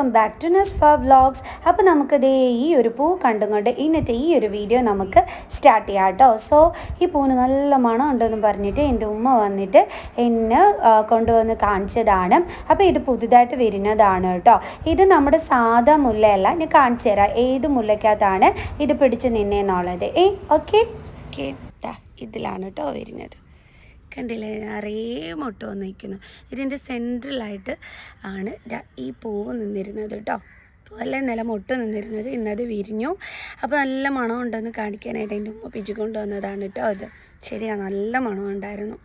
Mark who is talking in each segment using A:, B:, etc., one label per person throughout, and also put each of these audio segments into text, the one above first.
A: Welcome back to Nas for vlogs അപ്പോൾ നമുക്ക് ദേ ഈ ഒരു പൂ കണ്ടുകൊണ്ട് ഇന്നത്തെ ഈ ഒരു വീഡിയോ നമുക്ക് സ്റ്റാർട്ട് ചെയ്യാം കേട്ടോ സോ ഈ പൂവിന് നല്ല മണം ഉണ്ടെന്ന് പറഞ്ഞിട്ട് എന്റെ ഉമ്മ വന്നിട്ട് എന്നെ കൊണ്ടുവന്ന് കാണിച്ചതാണ്. അപ്പോൾ ഇത് പുതുതായിട്ട് വരുന്നതാണ് കേട്ടോ ഇത് നമ്മുടെ സാധാ മുല്ലയല്ല. ഞാൻ കാണിച്ചു തരാം ഏത് മുല്ലയ്ക്കകത്താണ് ഇത് പിടിച്ച് നിന്നേന്നുള്ളത്. ഏ ഓക്കെ ഓക്കെ ഇതിലാണ് കേട്ടോ വരുന്നത്. കണ്ടില്ലേ? നിറയെ മുട്ട വന്ന് നിൽക്കുന്നു. ഇതിന്റെ സെൻട്രലായിട്ട് ആണ് ഈ പൂവ് നിന്നിരുന്നത് കേട്ടോ നല്ല നില മുട്ട നിന്നിരുന്നത്. ഇന്നത് വിരിഞ്ഞു. അപ്പോൾ നല്ല മണം ഉണ്ടെന്ന് കാണിക്കാനായിട്ട് എന്റെ ഉമ്മ പിച്ചുകൊണ്ട് വന്നതാണ് കേട്ടോ അത് ശരിയാ നല്ല മണം ഉണ്ടായിരുന്നു.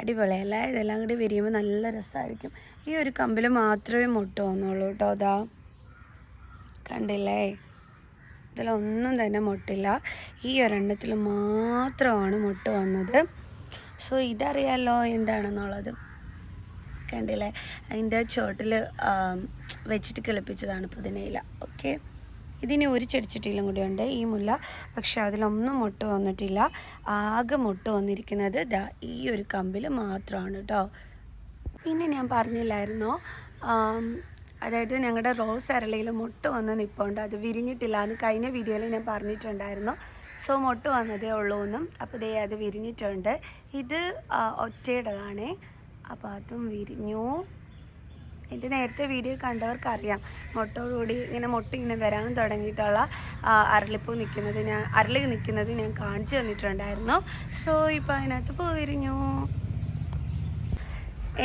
A: അടിപൊളി അടിപൊളിയല്ല ഇതെല്ലാം കൂടി വിരിയുമ്പോൾ നല്ല രസമായിരിക്കും. ഈ ഒരു കമ്പിൽ മാത്രമേ മുട്ട വന്നുള്ളൂ കേട്ടോ അതാ കണ്ടില്ലേ? ഇതിലൊന്നും തന്നെ മുട്ടില്ല. ഈ ഒരെണ്ണത്തിൽ മാത്രമാണ് മുട്ട വന്നത്. സോ ഇതറിയാലോ എന്താണെന്നുള്ളത്. കണ്ടില്ലേ? അതിന്റെ ചോട്ടിൽ വെച്ചിട്ട് കിളിപ്പിച്ചതാണ് പുതിനയില. ഓക്കെ? ഇതിന് ഒരു ചെടിച്ചട്ടിയിലും കൂടി ഉണ്ട് ഈ മുല്ല. പക്ഷെ അതിലൊന്നും മുട്ട വന്നിട്ടില്ല. ആകെ മുട്ട വന്നിരിക്കുന്നത് ദാ ഈ ഒരു കമ്പിൽ മാത്രമാണ് കേട്ടോ പിന്നെ ഞാൻ പറഞ്ഞില്ലായിരുന്നോ? അതായത് ഞങ്ങളുടെ റോസ് അരളിയിൽ മുട്ട വന്ന് നിൽപ്പുണ്ട് അത് വിരിഞ്ഞിട്ടില്ല. എന്ന് കഴിഞ്ഞ വീഡിയോയിൽ ഞാൻ പറഞ്ഞിട്ടുണ്ടായിരുന്നു. സോ മുട്ട വന്നതേ ഉള്ളൂ എന്നും. അപ്പോൾ ദേ അത് വിരിഞ്ഞിട്ടുണ്ട്. ഇത് ഒറ്റയുടേതാണേ അപ്പോൾ അതും വിരിഞ്ഞു. എന്റെ നേരത്തെ വീഡിയോ കണ്ടവർക്കറിയാം. മുട്ടോടുകൂടി ഇങ്ങനെ മുട്ട ഇങ്ങനെ വരാൻ തുടങ്ങിയിട്ടുള്ള അരളിപ്പൂ നിൽക്കുന്നത് ഞാൻ അരളി നിൽക്കുന്നത് ഞാൻ കാണിച്ചു തന്നിട്ടുണ്ടായിരുന്നു. സോ ഇപ്പോൾ അതിനകത്ത് പൂ വിരിഞ്ഞു.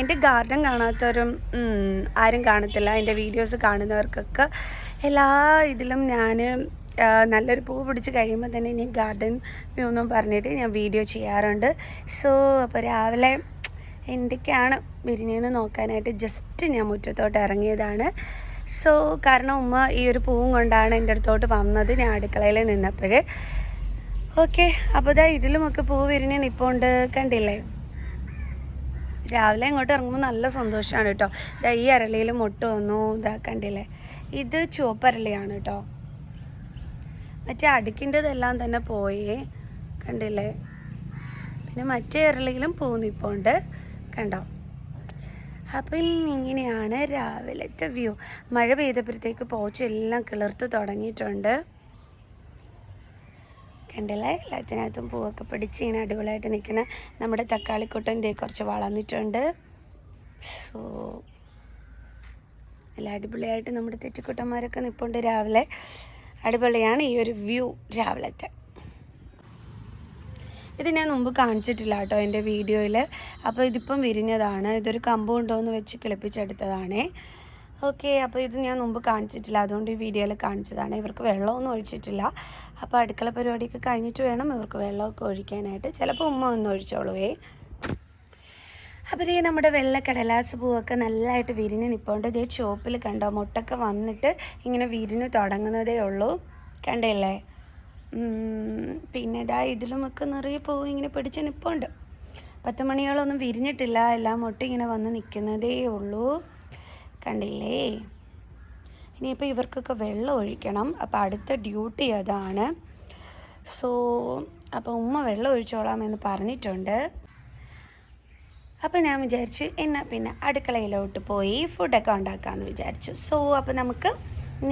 A: എന്റെ ഗാർഡൻ കാണാത്തവരും ആരും കാണത്തില്ല. എന്റെ വീഡിയോസ് കാണുന്നവർക്കൊക്കെ എല്ലാ ഇതിലും ഞാൻ നല്ലൊരു പൂ പിടിച്ച് കഴിയുമ്പോൾ തന്നെ ഞാൻ ഗാർഡൻ വ്യൂ എന്നും പറഞ്ഞിട്ട് ഞാൻ വീഡിയോ ചെയ്യാറുണ്ട്. സോ അപ്പോൾ രാവിലെ എന്തൊക്കെയാണ് വിരിഞ്ഞതെന്ന് നോക്കാനായിട്ട് ജസ്റ്റ് ഞാൻ മുറ്റത്തോട്ട് ഇറങ്ങിയതാണ്. സോ കാരണം ഉമ്മ ഈ ഒരു പൂവും കൊണ്ടാണ് എന്റെ അടുത്തോട്ട് വന്നത്. ഞാൻ അടുക്കളയിൽ നിന്നപ്പോൾ ഓക്കെ അപ്പോൾ ഇതാ ഇതിലുമൊക്കെ പൂ വിരിഞ്ഞ് നിൽപ്പുണ്ട് കണ്ടില്ലേ? രാവിലെ ഇങ്ങോട്ട് ഇറങ്ങുമ്പോൾ നല്ല സന്തോഷമാണ് കേട്ടോ ഇതാ ഈ അരളിയിൽ മുട്ട വന്നു ഇതാ കണ്ടില്ലേ? ഇത് ചുവപ്പരളിയാണ് കേട്ടോ മറ്റേ അടുക്കിന്റെതെല്ലാം തന്നെ പോയി കണ്ടില്ലേ? പിന്നെ മറ്റേ അരളിയിലും പൂ നിൽപ്പുണ്ട് കണ്ടോ? അപ്പം ഇങ്ങനെയാണ് രാവിലത്തെ വ്യൂ. മഴ പെയ്തപ്പോഴത്തേക്ക് പോച്ചെല്ലാം കിളിർത്ത് തുടങ്ങിയിട്ടുണ്ട്. കണ്ടില്ലേ? എല്ലാത്തിനകത്തും പൂവൊക്കെ പിടിച്ച് ഇങ്ങനെ അടിപൊളിയായിട്ട് നിൽക്കുന്ന നമ്മുടെ തക്കാളിക്കൊട്ടൻ ദേ കുറച്ച് വളർന്നിട്ടുണ്ട് സോ നല്ല അടിപൊളിയായിട്ട് നമ്മുടെ തെറ്റിക്കുട്ടന്മാരൊക്കെ നിൽപ്പുണ്ട് രാവിലെ. അടിപൊളിയാണ് ഈ ഒരു വ്യൂ രാവിലത്തെ. ഇത് ഞാൻ മുമ്പ് കാണിച്ചിട്ടില്ല കേട്ടോ എന്റെ വീഡിയോയിൽ അപ്പോൾ ഇതിപ്പം വിരിഞ്ഞതാണ്. ഇതൊരു കമ്പ് കൊണ്ടുവന്ന് വെച്ച് കിളിപ്പിച്ചെടുത്തതാണേ. ഓക്കെ അപ്പോൾ ഇത് ഞാൻ മുമ്പ് കാണിച്ചിട്ടില്ല. അതുകൊണ്ട് ഈ വീഡിയോയിൽ കാണിച്ചതാണ്. ഇവർക്ക് വെള്ളമൊന്നും ഒഴിച്ചിട്ടില്ല. അപ്പോൾ അടുക്കള പരിപാടിയൊക്കെ കഴിഞ്ഞിട്ട് വേണം ഇവർക്ക് വെള്ളമൊക്കെ ഒഴിക്കാനായിട്ട്. ചിലപ്പോൾ ഉമ്മ ഒന്ന് ഒഴിച്ചോളുവേ അപ്പോൾ ഇതേ നമ്മുടെ വെള്ള കടലാസ് പൂവൊക്കെ നല്ലതായിട്ട് വിരിഞ്ഞ് നിൽപ്പുണ്ട് ഇതേ ചുവപ്പിൽ കണ്ടോ മുട്ടൊക്കെ വന്നിട്ട് ഇങ്ങനെ വിരിഞ്ഞ് തുടങ്ങുന്നതേ ഉള്ളൂ. കണ്ടില്ലേ? പിന്നെ ഇതാ ഇതിലുമൊക്കെ നിറയെ പൂവ് ഇങ്ങനെ പിടിച്ച് നിൽപ്പുണ്ട് പത്ത് മണികളൊന്നും വിരിഞ്ഞിട്ടില്ല. എല്ലാം മുട്ട ഇങ്ങനെ വന്ന് നിൽക്കുന്നതേ ഉള്ളൂ. കണ്ടില്ലേ? ഇനിയിപ്പോൾ ഇവർക്കൊക്കെ വെള്ളം ഒഴിക്കണം. അപ്പോൾ അടുത്ത ഡ്യൂട്ടി അതാണ്. സോ അപ്പോൾ ഉമ്മ വെള്ളം ഒഴിച്ചോളാമെന്ന് പറഞ്ഞിട്ടുണ്ട്. അപ്പോൾ ഞാൻ വിചാരിച്ചു എന്നാൽ പിന്നെ അടുക്കളയിലോട്ട് പോയി ഫുഡൊക്കെ ഉണ്ടാക്കാമെന്ന് വിചാരിച്ചു. സോ അപ്പോൾ നമുക്ക്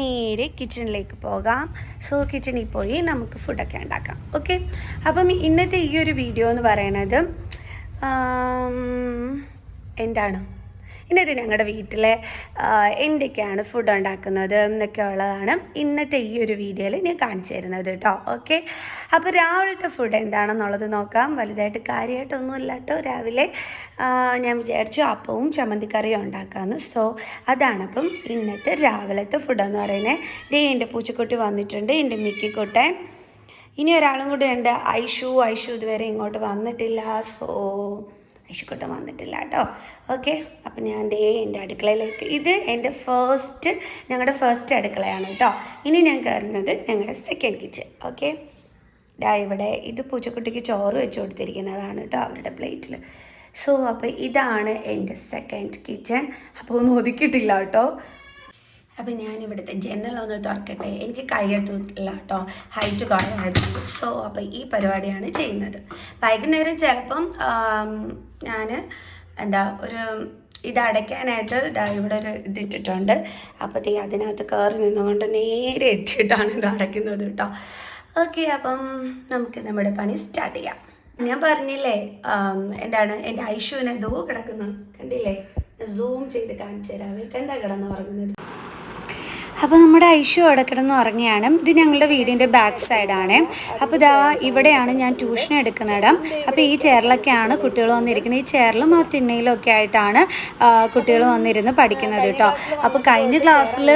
A: നേരെ കിച്ചണിലേക്ക് പോകാം. സോ കിച്ചണിൽ പോയി നമുക്ക് ഫുഡൊക്കെ ഉണ്ടാക്കാം. ഓക്കെ അപ്പം ഇന്നത്തെ ഈ ഒരു വീഡിയോ എന്ന് പറയണത് എന്താണ്? ഇന്നത്തെ ഞങ്ങളുടെ വീട്ടിലെ എന്തൊക്കെയാണ് ഫുഡ് ഉണ്ടാക്കുന്നത് എന്നൊക്കെ ഉള്ളതാണ് ഇന്നത്തെ ഈ ഒരു വീഡിയോയിൽ ഞാൻ കാണിച്ചു തരുന്നത് കേട്ടോ ഓക്കെ അപ്പോൾ രാവിലത്തെ ഫുഡ് എന്താണെന്നുള്ളത് നോക്കാം. വലുതായിട്ട് കാര്യമായിട്ടൊന്നുമില്ല കേട്ടോ രാവിലെ ഞാൻ വിചാരിച്ചു അപ്പവും ചമ്മന്തിക്കറിയും ഉണ്ടാക്കാമെന്ന് സോ അതാണപ്പം ഇന്നത്തെ രാവിലത്തെ ഫുഡ് എന്ന് പറയുന്നത്. ഡേ എന്റെ പൂച്ചക്കുട്ടി വന്നിട്ടുണ്ട്. എന്റെ മിക്കിക്കുട്ടൻ. ഇനി ഒരാളും കൂടി ഉണ്ട്. ഐഷു ഐഷു ഇതുവരെ ഇങ്ങോട്ട് വന്നിട്ടില്ല. സോ ഐഷുക്കുട്ടൻ വന്നിട്ടില്ല കേട്ടോ. ഓക്കെ അപ്പം ഞാൻ ദേ എന്റെ അടുക്കളയിലേക്ക് ഇത് എന്റെ ഫസ്റ്റ് ഞങ്ങളുടെ ഫസ്റ്റ് അടുക്കളയാണ് കേട്ടോ. ഇനി ഞാൻ കയറുന്നത് ഞങ്ങളുടെ സെക്കൻഡ് കിച്ചൺ ഓക്കെ ഡാ ഇവിടെ ഇത് പൂച്ചക്കുട്ടിക്ക് ചോറ് വെച്ച് കൊടുത്തിരിക്കുന്നതാണ് കേട്ടോ അവരുടെ പ്ലേറ്റിൽ സോ അപ്പോൾ ഇതാണ് എന്റെ സെക്കൻഡ് കിച്ചൺ അപ്പോൾ ഒന്നും ഒതുക്കിയിട്ടില്ല കേട്ടോ. അപ്പം ഞാൻ ഇവിടുത്തെ ജനലൊന്ന് തുറക്കട്ടെ. എനിക്ക് കയ്യെത്തില്ല കേട്ടോ. ഹൈറ്റ് കുറവായതുകൊണ്ട് സോ അപ്പോൾ ഈ പരിപാടിയാണ് ചെയ്യുന്നത്. വൈകുന്നേരം ചിലപ്പം ഞാൻ എന്താ ഒരു ഇത് അടയ്ക്കാനായിട്ട് ഇവിടെ ഒരു ഇതിട്ടിട്ടുണ്ട് അപ്പോൾ തീ അതിനകത്ത് കയറി നിന്നുകൊണ്ട് നേരെ എത്തിയിട്ടാണ് ഇത് അടയ്ക്കുന്നത് കേട്ടോ. ഓക്കെ അപ്പം നമുക്ക് നമ്മുടെ പണി സ്റ്റാർട്ട് ചെയ്യാം. ഞാൻ പറഞ്ഞില്ലേ എന്താണ് എന്റെ ഐശുവിനെ ദോ കിടക്കുന്നു. കണ്ടില്ലേ? സൂം ചെയ്ത് കാണിച്ചു തരാവേ കണ്ട കിടന്ന് ഉറങ്ങുന്നത്. അപ്പോൾ നമ്മുടെ ഐഷു അവിടെ കിടന്ന് ഉറങ്ങിയാണ് ഇത് ഞങ്ങളുടെ വീടിന്റെ ബാക്ക് സൈഡാണ്. അപ്പോൾ ഇതാ ഇവിടെയാണ് ഞാൻ ട്യൂഷൻ എടുക്കുന്നിടം അപ്പോൾ ഈ ചെയറിലൊക്കെയാണ് കുട്ടികൾ വന്നിരിക്കുന്നത്. ഈ ചെയറിലും ആ തിണ്ണയിലൊക്കെ ആയിട്ടാണ് കുട്ടികൾ വന്നിരുന്ന് പഠിക്കുന്നത് കേട്ടോ. അപ്പോൾ കഴിഞ്ഞ ക്ലാസ്സിൽ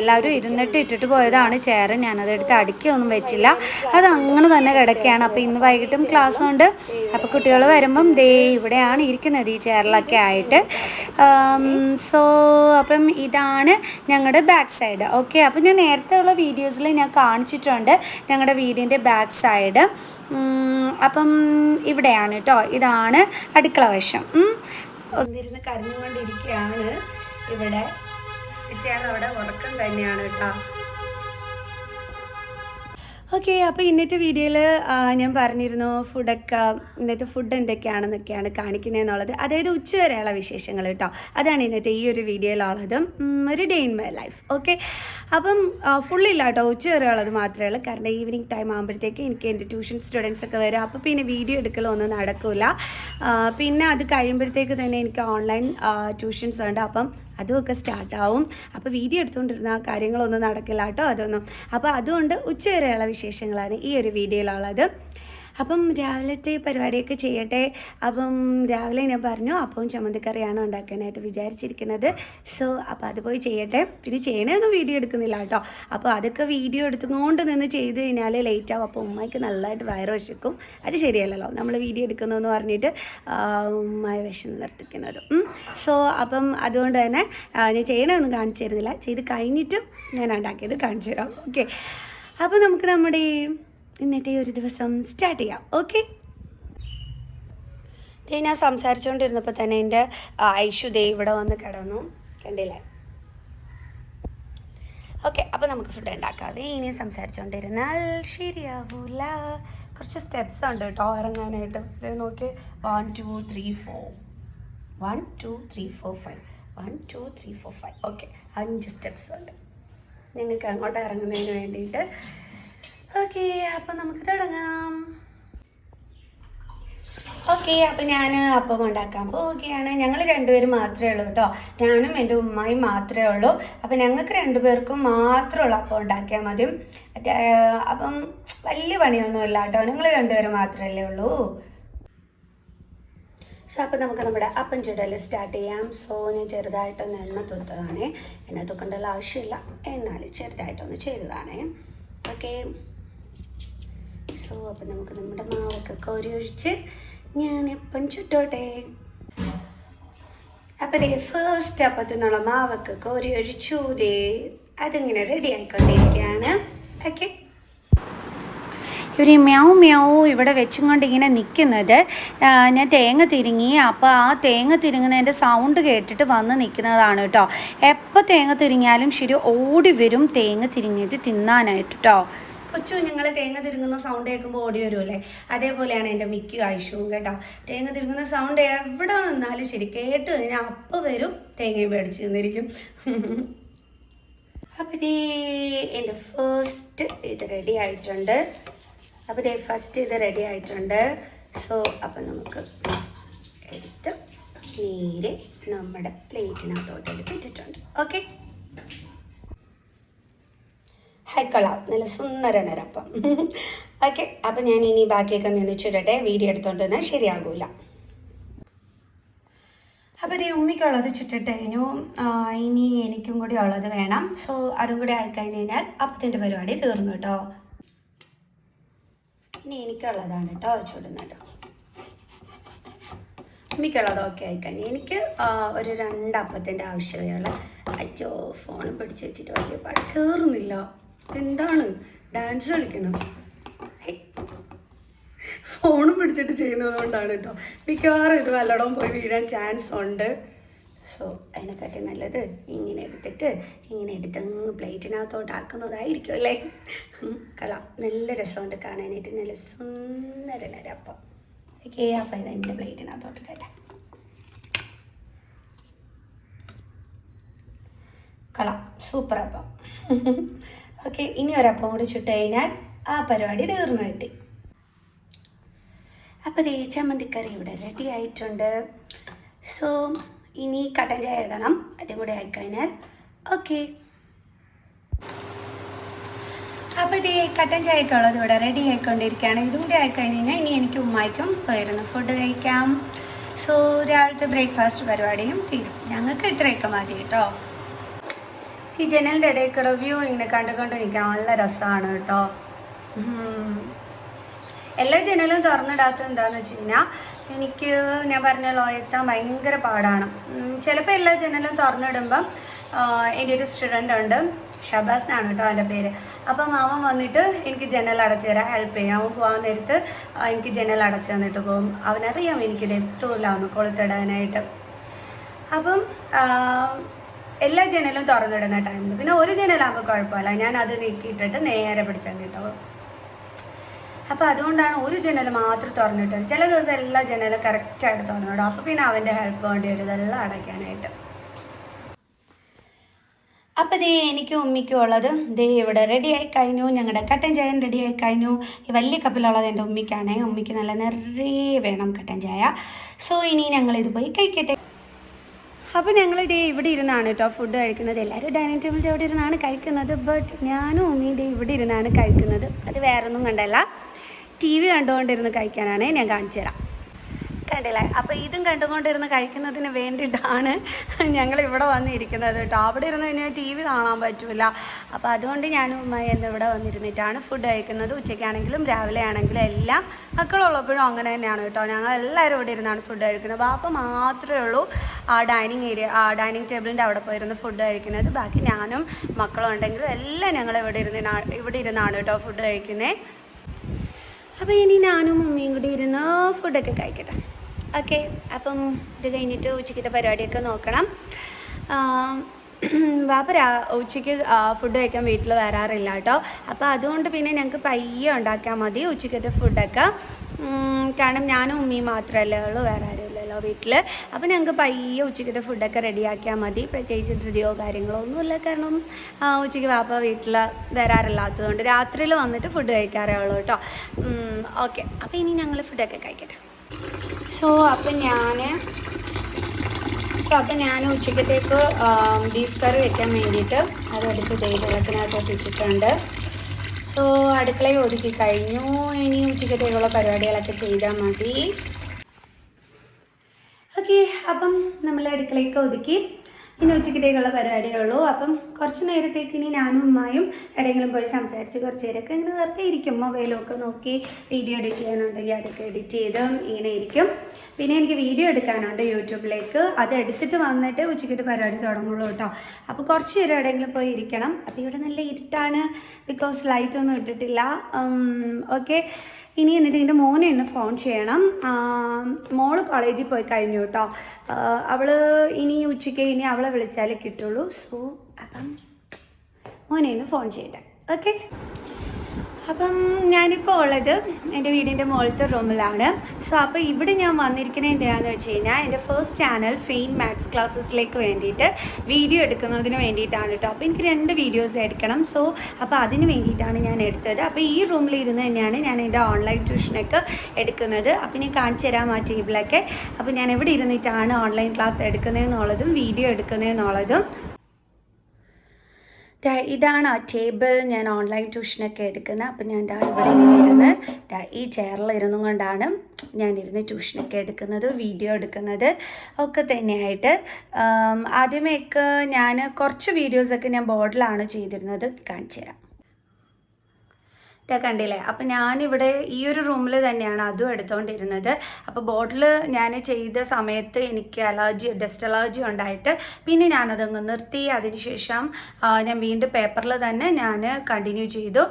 A: എല്ലാവരും ഇരുന്നിട്ട് ഇട്ടിട്ട് പോയതാണ് ചെയർ. ഞാനതെടുത്ത് അടുക്കിയൊന്നും വെച്ചില്ല. അത് അങ്ങനെ തന്നെ കിടക്കുകയാണ്. അപ്പോൾ ഇന്ന് വൈകിട്ടും ക്ലാസ് ഉണ്ട്. അപ്പോൾ കുട്ടികൾ വരുമ്പം ദേ ഇവിടെയാണ് ഇരിക്കുന്നത് ഈ ചെയറിലൊക്കെ ആയിട്ട്. സോ അപ്പം ഇതാണ് ഞങ്ങളുടെ ബാക്ക് സൈഡ് ഓക്കെ അപ്പോൾ ഞാൻ നേരത്തെ ഉള്ള വീഡിയോസിൽ ഞാൻ കാണിച്ചിട്ടുണ്ട് ഞങ്ങളുടെ വീടിന്റെ ബാക്ക് സൈഡ് അപ്പം ഇവിടെയാണ് കേട്ടോ ഇതാണ് അടുക്കള വശം. ഒന്നിരുന്ന് കരഞ്ഞുകൊണ്ടിരിക്കുകയാണ് ഇവിടെ. കുട്ടികൾ അവിടെ ഉറക്കം തന്നെയാണ് കേട്ടോ ഓക്കെ അപ്പോൾ ഇന്നത്തെ വീഡിയോയിൽ ഞാൻ പറഞ്ഞിരുന്നു ഫുഡൊക്കെ ഇന്നത്തെ ഫുഡ് എന്തൊക്കെയാണെന്നൊക്കെയാണ് കാണിക്കുന്നത് എന്നുള്ളത് അതായത് ഉച്ചവരെയുള്ള വിശേഷങ്ങൾ കേട്ടോ അതാണ് ഇന്നത്തെ ഈ ഒരു വീഡിയോയിലുള്ളത്. ഒരു day in my life okay? അപ്പം ഫുള്ളില്ല കേട്ടോ ഉച്ചവരെയുള്ളത് മാത്രമേ ഉള്ളൂ. കാരണം ഈവനിങ് ടൈം ആകുമ്പോഴത്തേക്ക് എനിക്ക് എന്റെ ട്യൂഷൻ സ്റ്റുഡൻസ് ഒക്കെ വരും. അപ്പോൾ പിന്നെ വീഡിയോ എടുക്കലൊന്നും നടക്കില്ല പിന്നെ അത് കഴിയുമ്പോഴത്തേക്ക് തന്നെ എനിക്ക് ഓൺലൈൻ ട്യൂഷൻസ് ഉണ്ട്. അപ്പം അതുമൊക്കെ സ്റ്റാർട്ടാവും. അപ്പോൾ വീഡിയോ എടുത്തുകൊണ്ടിരുന്ന ആ കാര്യങ്ങളൊന്നും നടക്കില്ല കേട്ടോ അതൊന്നും. അപ്പോൾ അതുകൊണ്ട് ഉച്ചവരെയുള്ള വിശേഷങ്ങളാണ് ഈ ഒരു വീഡിയോയിലുള്ളത്. അപ്പം രാവിലത്തെ പരിപാടിയൊക്കെ ചെയ്യട്ടെ. അപ്പം രാവിലെ ഞാൻ പറഞ്ഞു അപ്പവും ചമ്മന്തിക്കറിയാണ് ഉണ്ടാക്കാനായിട്ട് വിചാരിച്ചിരിക്കുന്നത്. സോ അപ്പോൾ അത് പോയി ചെയ്യട്ടെ. പിന്നെ ചെയ്യണതൊന്നും വീഡിയോ എടുക്കുന്നില്ല കേട്ടോ. അപ്പോൾ അതൊക്കെ വീഡിയോ എടുത്തുകൊണ്ട് നിന്ന് ചെയ്ത് കഴിഞ്ഞാൽ ലേറ്റ് ആവും. അപ്പോൾ ഉമ്മയ്ക്ക് നല്ലതായിട്ട് വയറ് വിശക്കും. അത് ശരിയല്ലല്ലോ. നമ്മൾ വീഡിയോ എടുക്കുന്നതെന്ന് പറഞ്ഞിട്ട് ഉമ്മയെ വിഷം നിർത്തിക്കുന്നത്. സോ അപ്പം അതുകൊണ്ട് തന്നെ ഞാൻ ചെയ്യണമെന്ന് കാണിച്ചു തരുന്നില്ല. ചെയ്ത് കഴിഞ്ഞിട്ടും ഞാൻ ഉണ്ടാക്കിയത് കാണിച്ചു തരാം. ഓക്കെ. അപ്പോൾ നമുക്ക് നമ്മുടെ ഇന്നത്തെ ഒരു ദിവസം സ്റ്റാർട്ട് ചെയ്യാം. ഓക്കെ ദേ ഞാൻ സംസാരിച്ചുകൊണ്ടിരുന്നപ്പോൾ തന്നെ എന്റെ ഐഷു ദേ ഇവിടെ വന്ന് കിടന്നു. കണ്ടില്ലേ? ഓക്കെ അപ്പോൾ നമുക്ക് ഫുഡ് ഉണ്ടാക്കാതെ ഇനി സംസാരിച്ചുകൊണ്ടിരുന്നാൽ ശരിയാവൂല. കുറച്ച് സ്റ്റെപ്സ് ഉണ്ട് കേട്ടോ ഇറങ്ങാനായിട്ട്. നോക്കി. One two three four one two three four five one two three four five okay അഞ്ച് സ്റ്റെപ്സ് ഉണ്ട്. ഞങ്ങൾക്ക് അങ്ങോട്ട് ഇറങ്ങുന്നതിന് വേണ്ടിയിട്ട് ഓക്കെ അപ്പം നമുക്ക് തുടങ്ങാം. ഓക്കെ അപ്പം ഞാൻ അപ്പം ഉണ്ടാക്കാൻ പോവുകയാണ്. ഞങ്ങൾ രണ്ടുപേരും മാത്രമേ ഉള്ളൂ കേട്ടോ. ഞാനും എന്റെ ഉമ്മയും മാത്രമേ ഉള്ളൂ. അപ്പം ഞങ്ങൾക്ക് രണ്ടുപേർക്കും മാത്രമുള്ള അപ്പം ഉണ്ടാക്കിയാൽ മതി. അപ്പം വലിയ പണിയൊന്നുമില്ല കേട്ടോ. ഞങ്ങൾ രണ്ടുപേരും മാത്രമല്ലേ ഉള്ളൂ. സോ അപ്പോൾ നമുക്ക് നമ്മുടെ അപ്പം ചുടൽ സ്റ്റാർട്ട് ചെയ്യാം. സോ ഞാൻ ചെറുതായിട്ടൊന്ന് എണ്ണ തൊത്തതാണ്. എണ്ണ തൊക്കേണ്ടുള്ള ആവശ്യമില്ല. എന്നാൽ ചെറുതായിട്ടൊന്ന് ചെയ്തതാണ്. ഓക്കെ. സോ അപ്പം നമുക്ക് നമ്മുടെ മാവൊക്കെ കോരി ഒഴിച്ച് ഞാൻ എപ്പം ചുട്ടോട്ടെ. അപ്പം ദേ ഫസ്റ്റ് അപ്പത്തിനുള്ള മാവൊക്കെ കോരി ഒഴിച്ചു ദേ അതിങ്ങനെ റെഡി ആയിക്കൊണ്ടിരിക്കുകയാണ്. ഓക്കെ ഇവർ മ്യാവ് മ്യാവ് ഇവിടെ വെച്ചും കൊണ്ട് ഇങ്ങനെ നിൽക്കുന്നത് ഞാൻ തേങ്ങ തിരിങ്ങി. അപ്പോൾ ആ തേങ്ങ തിരിങ്ങുന്നതിന്റെ സൗണ്ട് കേട്ടിട്ട് വന്ന് നിൽക്കുന്നതാണ് കേട്ടോ. എപ്പോൾ തേങ്ങ തിരിഞ്ഞാലും ശരി ഓടി വരും തേങ്ങ തിരിഞ്ഞിട്ട് തിന്നാനായിട്ട് കേട്ടോ. കൊച്ചു ഞങ്ങൾ തേങ്ങ തിരുങ്ങുന്ന സൗണ്ട് കേൾക്കുമ്പോൾ ഓടി വരുമല്ലേ അതേപോലെയാണ് എന്റെ മിക്ക ആയുഷവും കേട്ടോ. തേങ്ങ തിരുങ്ങുന്ന സൗണ്ട് എവിടെ നിന്നാലും ശരി കേട്ട് കഴിഞ്ഞാൽ അപ്പം വരും തേങ്ങയും മേടിച്ച് നിന്നിരിക്കും അപ്പോൾ ദേ എന്റെ ഫസ്റ്റ് ഇത് റെഡി ആയിട്ടുണ്ട്. അപ്പോൾ ദേ ഫസ്റ്റ് ഇത് റെഡി ആയിട്ടുണ്ട്. സോ അപ്പം നമുക്ക് എടുത്ത് നേരെ നമ്മുടെ പ്ലേറ്റിനകത്തോട്ട് എടുത്ത് ഇട്ടിട്ടുണ്ട്. ഓക്കെ ഹൈക്കൊള്ളാം നല്ല സുന്ദരനരപ്പം ഓക്കെ അപ്പം ഞാൻ ഇനി ബാക്കിയൊക്കെ നിന്നിച്ചിടട്ടെ വീഡിയോ എടുത്തോണ്ടെന്ന് ശരിയാകൂല. അപ്പോൾ ഇത് ഉമ്മിക്കുള്ളത് ചുറ്റിട്ട് ഇനി എനിക്കും കൂടി ഉള്ളത് വേണം. സോ അതും കൂടി ആയിക്കഴിഞ്ഞ് കഴിഞ്ഞാൽ അപ്പത്തിന്റെ പരിപാടി തീർന്നു കേട്ടോ. ഇനി എനിക്കുള്ളതാണ് കേട്ടോ ചുടുന്നത്. ഉമ്മിക്കുള്ളത് ഓക്കെ ആയിക്കഴിഞ്ഞു. എനിക്ക് ഒരു രണ്ട് അപ്പത്തിന്റെ ആവശ്യമുള്ള അയ്യോ ഫോൺ പിടിച്ച് വെച്ചിട്ട് വലിയ പാട് കയറുന്നില്ല എന്താണ്? ഡാൻസ് കളിക്കണം. ഫോണും പിടിച്ചിട്ട് ചെയ്യുന്നത് കൊണ്ടാണ് കേട്ടോ മിക്കവാറും ഇത് വല്ലടവും പോയി വീഴാൻ ചാൻസ് ഉണ്ട്. സോ അതിനെക്കാട്ടി നല്ലത് ഇങ്ങനെ എടുത്തിട്ട് ഇങ്ങനെ എടുത്ത് പ്ലേറ്റിനകത്തോട്ട് ആക്കുന്നതായിരിക്കും അല്ലേ? കള നല്ല രസമുണ്ട് കാണാനായിട്ട്. നല്ല സുന്ദരനൊരപ്പം ഓക്കെ അപ്പം ഇത് എന്റെ പ്ലേറ്റിനകത്തോട്ട് തരാം കള സൂപ്പർ അപ്പം. ഓക്കെ ഇനി ഒരപ്പം കൂടി ചുട്ട് കഴിഞ്ഞാൽ ആ പരിപാടി തീർന്നു കിട്ടി. അപ്പോൾ ദേ ചമ്മന്തിക്കറി ഇവിടെ റെഡി ആയിട്ടുണ്ട്. സോ ഇനി കട്ടൻ ചായ ഇടണം. അതും കൂടെ ആയിക്കഴിഞ്ഞാൽ ഓക്കെ അപ്പോൾ ഇത് കട്ടൻ ചായക്കുള്ളത് ഇവിടെ റെഡി ആയിക്കൊണ്ടിരിക്കുകയാണ്. ഇതും കൂടി ആയിക്കഴിഞ്ഞ് കഴിഞ്ഞാൽ ഇനി എനിക്ക് ഉമ്മായിക്കും പോയിരുന്നു ഫുഡ് കഴിക്കാം. സോ രാവിലത്തെ ബ്രേക്ക്ഫാസ്റ്റ് പരിപാടിയും തീരും. ഞങ്ങൾക്ക് ഇത്രയൊക്കെ മതി കേട്ടോ. ഈ ജനലിന്റെ കൂടെ വ്യൂ ഇങ്ങനെ കണ്ടുകൊണ്ട് നിൽക്കാൻ നല്ല രസമാണ് കേട്ടോ. എല്ലാ ജനലും തുറന്നിടാത്തത് എന്താണെന്ന് വെച്ച് കഴിഞ്ഞാൽ എനിക്ക് ഞാൻ പറഞ്ഞ എത്താൻ ഭയങ്കര പാടാണ്. ചിലപ്പോൾ എല്ലാ ജനലും തുറന്നിടുമ്പം എന്റെ ഒരു സ്റ്റുഡന്റ് ഉണ്ട് ഷബാസ് എന്നാണ് കേട്ടോ അവന്റെ പേര്. അപ്പം മാമൻ വന്നിട്ട് എനിക്ക് ജനൽ അടച്ചു തരാൻ ഹെൽപ്പ് ചെയ്യും. അവൻ പോകാൻ നേരത്ത് എനിക്ക് ജനൽ അടച്ചു തന്നിട്ട് പോകും. അവനറിയാം എനിക്കിത് എത്തൂല ഒന്ന് കൊളുത്തിടാനായിട്ട്. അപ്പം എല്ലാ ജനലും തുറന്നിടുന്ന ടൈമിൽ പിന്നെ ഒരു ജനലാകുമ്പോൾ കുഴപ്പമില്ല. ഞാൻ അത് നീക്കിയിട്ടിട്ട് നേരെ പിടിച്ചാൽ കേട്ടോ. അപ്പോൾ അതുകൊണ്ടാണ് ഒരു ജനൽ മാത്രം തുറന്നിട്ടത്. ചില ദിവസം എല്ലാ ജനലും കറക്റ്റായിട്ട് തുറന്നിടും. അപ്പോൾ പിന്നെ അവന്റെ ഹെൽപ്പ് വേണ്ടി വരും. ഇതെല്ലാം അടയ്ക്കാനായിട്ട്. അപ്പോൾ ദേ എനിക്കും ഉമ്മിക്കും ഉള്ളത്. ദേ ഇവിടെ റെഡി ആയി കഴിഞ്ഞു. ഞങ്ങളുടെ കട്ടൻ ചായ റെഡി ആയി കഴിഞ്ഞു. ഈ വലിയ കപ്പിലുള്ളത് എന്റെ ഉമ്മിക്കാണേ. ഉമ്മിക്ക് നല്ല നിറയെ വേണം കട്ടൻ ചായ. സോ ഇനി ഞങ്ങളിത് പോയി കഴിക്കട്ടെ. അപ്പോൾ ഞങ്ങൾ ഇതേ ഇവിടെ ഇരുന്നാണ് കേട്ടോ ഫുഡ് കഴിക്കുന്നത്. എല്ലാവരും ഡൈനിങ് ടേബിളിന്റെ അവിടെ ഇരുന്നാണ് കഴിക്കുന്നത്. ബട്ട് ഞാനും ഉമ്മീന്റെ ഇവിടെ ഇരുന്നാണ് കഴിക്കുന്നത്. അത് വേറൊന്നും കണ്ടല്ല. ടി വി കണ്ടുകൊണ്ടിരുന്ന് കഴിക്കാനാണ് ഞാൻ കാണിച്ചു തരാം കണ്ടില്ലേ? അപ്പോൾ ഇതും കണ്ടുകൊണ്ടിരുന്ന് കഴിക്കുന്നതിന് വേണ്ടിയിട്ടാണ് ഞങ്ങൾ ഇവിടെ വന്നിരിക്കുന്നത് കേട്ടോ. അവിടെ ഇരുന്ന് കഴിഞ്ഞാൽ ടി വി കാണാൻ പറ്റില്ല അപ്പോൾ അതുകൊണ്ട് ഞാനും ഉമ്മയും ഇവിടെ വന്നിരുന്നിട്ടാണ് ഫുഡ് കഴിക്കുന്നത്. ഉച്ചയ്ക്കാണെങ്കിലും രാവിലെ ആണെങ്കിലും എല്ലാം മക്കളുള്ളപ്പോഴും അങ്ങനെ തന്നെയാണ് കേട്ടോ. ഞങ്ങൾ എല്ലാവരും ഇവിടെ ഇരുന്നാണ് ഫുഡ് കഴിക്കുന്നത്. ബാപ്പ മാത്രമേ ഉള്ളൂ ആ ഡൈനിങ് ഏരിയ ആ ഡൈനിങ് ടേബിളിന്റെ അവിടെ പോയിരുന്ന് ഫുഡ് കഴിക്കുന്നത്. ബാക്കി ഞാനും മക്കളും ഉണ്ടെങ്കിലും എല്ലാം ഞങ്ങൾ ഇവിടെ ഇരുന്നാണ് ഇവിടെ ഇരുന്നാണ് കേട്ടോ ഫുഡ് കഴിക്കുന്നത് അപ്പോൾ ഇനി ഞാനും മമ്മിയും കൂടി ഇരുന്ന് ഫുഡൊക്കെ കഴിക്കട്ടെ. ഓക്കെ അപ്പം ഇത് കഴിഞ്ഞിട്ട് ഉച്ചയ്ക്കത്തെ പരിപാടിയൊക്കെ നോക്കണം. വാപ്പ രാ ഉച്ചയ്ക്ക് ഫുഡ് കഴിക്കാൻ വീട്ടിൽ വരാറില്ല കേട്ടോ. അപ്പോൾ അതുകൊണ്ട് പിന്നെ ഞങ്ങൾക്ക് പയ്യെ ഉണ്ടാക്കിയാൽ മതി ഉച്ചയ്ക്കത്തെ ഫുഡൊക്കെ കാരണം ഞാനും ഉമ്മയും മാത്രമല്ലേ ഉള്ളൂ വേറെ ആരുമില്ലല്ലോ വീട്ടിൽ അപ്പോൾ ഞങ്ങൾക്ക് പയ്യെ ഉച്ചയ്ക്കത്തെ ഫുഡൊക്കെ റെഡിയാക്കിയാൽ മതി. പ്രത്യേകിച്ച് ധൃതിയോ കാര്യങ്ങളോ ഒന്നുമില്ല. കാരണം ഉച്ചയ്ക്ക് വാപ്പ വീട്ടിൽ വരാറില്ലാത്തതുകൊണ്ട് രാത്രിയിൽ വന്നിട്ട് ഫുഡ് കഴിക്കാറേ ഉള്ളൂ കേട്ടോ. ഓക്കെ. അപ്പോൾ ഇനി ഞങ്ങൾ ഫുഡൊക്കെ കഴിക്കട്ടെ. സോ അപ്പം ഞാൻ സോ അപ്പം ഞാൻ ഉച്ചക്കത്തേക്ക് ബീഫ് കറി വെക്കാൻ വേണ്ടിയിട്ട് അതെടുത്ത് ദൈവത്തിനകത്ത് ഒപ്പിച്ചിട്ടുണ്ട് സോ അടുക്കളയിൽ ഒതുക്കി കഴിഞ്ഞു. ഇനി ഉച്ചക്കത്തേക്കുള്ള പരിപാടികളൊക്കെ ചെയ്താൽ മതി. ഓക്കെ അപ്പം നമ്മൾ അടുക്കളയൊക്കെ ഒതുക്കി. ഇനി ഉച്ചക്കത്തേക്കുള്ള പരിപാടിയുള്ളൂ അപ്പം കുറച്ച് നേരത്തേക്ക് ഇനി ഞാനും ഉമ്മായും എവിടെയെങ്കിലും പോയി സംസാരിച്ച് കുറച്ച് നേരമൊക്കെ ഇങ്ങനെ വെറുതെ ഇരിക്കും. മൊബൈലൊക്കെ നോക്കി വീഡിയോ എഡിറ്റ് ചെയ്യാനുണ്ടെങ്കിൽ അതൊക്കെ എഡിറ്റ് ചെയ്ത് ഇങ്ങനെ ഇരിക്കും. പിന്നെ എനിക്ക് വീഡിയോ എടുക്കാനുണ്ട് യൂട്യൂബിലേക്ക്. അത് എടുത്തിട്ട് വന്നിട്ട് ഉച്ചയ്ക്ക് പരിപാടി തുടങ്ങുള്ളൂ കേട്ടോ. അപ്പോൾ കുറച്ച് നേരം എവിടെയെങ്കിലും പോയി ഇരിക്കണം. അപ്പോൾ ഇവിടെ നല്ല ഇരുട്ടാണ്. ബിക്കോസ് ലൈറ്റ് ഒന്നും ഇട്ടിട്ടില്ല. ഓക്കെ ഇനി എന്നിട്ട് എന്റെ മോനെ എന്നെ ഫോൺ ചെയ്യണം. മോൾ കോളേജിൽ പോയി കഴിഞ്ഞു കേട്ടോ അവൾ ഇനി ഉച്ചയ്ക്ക് ഇനി അവളെ വിളിച്ചാലേ കിട്ടുള്ളൂ. സോ അപ്പം മോനെ ഒന്ന് ഫോൺ ചെയ്യട്ടെ. ഓക്കെ അപ്പം ഞാനിപ്പോൾ ഉള്ളത് എന്റെ വീടിന്റെ മുകളിലത്തെ റൂമിലാണ്. സോ അപ്പോൾ ഇവിടെ ഞാൻ വന്നിരിക്കുന്നത് എന്തിനാന്ന് വെച്ച് കഴിഞ്ഞാൽ എന്റെ ഫസ്റ്റ് ചാനൽ ഫെയിൻ മാത്സ് ക്ലാസ്സസിലേക്ക് വേണ്ടിയിട്ട് വീഡിയോ എടുക്കുന്നതിന് വേണ്ടിയിട്ടാണ് കേട്ടോ. അപ്പോൾ എനിക്ക് രണ്ട് വീഡിയോസ് എടുക്കണം. സോ അപ്പോൾ അതിന് വേണ്ടിയിട്ടാണ് ഞാൻ എടുത്തത്. അപ്പോൾ ഈ റൂമിൽ ഇരുന്ന് തന്നെയാണ് ഞാൻ എന്റെ ഓൺലൈൻ ട്യൂഷനൊക്കെ എടുക്കുന്നത്. അപ്പോൾ ഞാൻ കാണിച്ചു തരാം ആ ടേബിളൊക്കെ. അപ്പോൾ ഞാൻ എവിടെ ഇരുന്നിട്ടാണ് ഓൺലൈൻ ക്ലാസ് എടുക്കുന്നതെന്നുള്ളതും വീഡിയോ എടുക്കുന്നതെന്നുള്ളതും. ഇതാണ് ആ ടേബിൾ. ഞാൻ ഓൺലൈൻ ട്യൂഷനൊക്കെ എടുക്കുന്നത് അപ്പം ഞാൻ ദാ ഇവിടെ ഇങ്ങനെ ഇരുന്ന് ഈ ചെയറിൽ ഇരുന്നും കൊണ്ടാണ് ഞാൻ ഇരുന്ന് ട്യൂഷനൊക്കെ എടുക്കുന്നത് വീഡിയോ എടുക്കുന്നത്. ഒക്കെ തന്നെയായിട്ട്. ആദ്യമേക്ക് ഞാൻ കുറച്ച് വീഡിയോസൊക്കെ ഞാൻ ബോർഡിലാണ് ചെയ്തിരുന്നത്. കാണിച്ചു തരാം. ഇതാ കണ്ടില്ലേ? അപ്പം ഞാനിവിടെ ഈ ഒരു റൂമിൽ തന്നെയാണ് അതും എടുത്തുകൊണ്ടിരുന്നത് അപ്പോൾ ബോട്ടിൽ ഞാൻ ചെയ്ത സമയത്ത് എനിക്ക് അലർജി ഡസ്റ്റ് അലർജി ഉണ്ടായിട്ട് പിന്നെ ഞാനതങ്ങ് നിർത്തി. അതിനുശേഷം ഞാൻ വീണ്ടും പേപ്പറിൽ തന്നെ ഞാൻ കണ്ടിന്യൂ ചെയ്തു.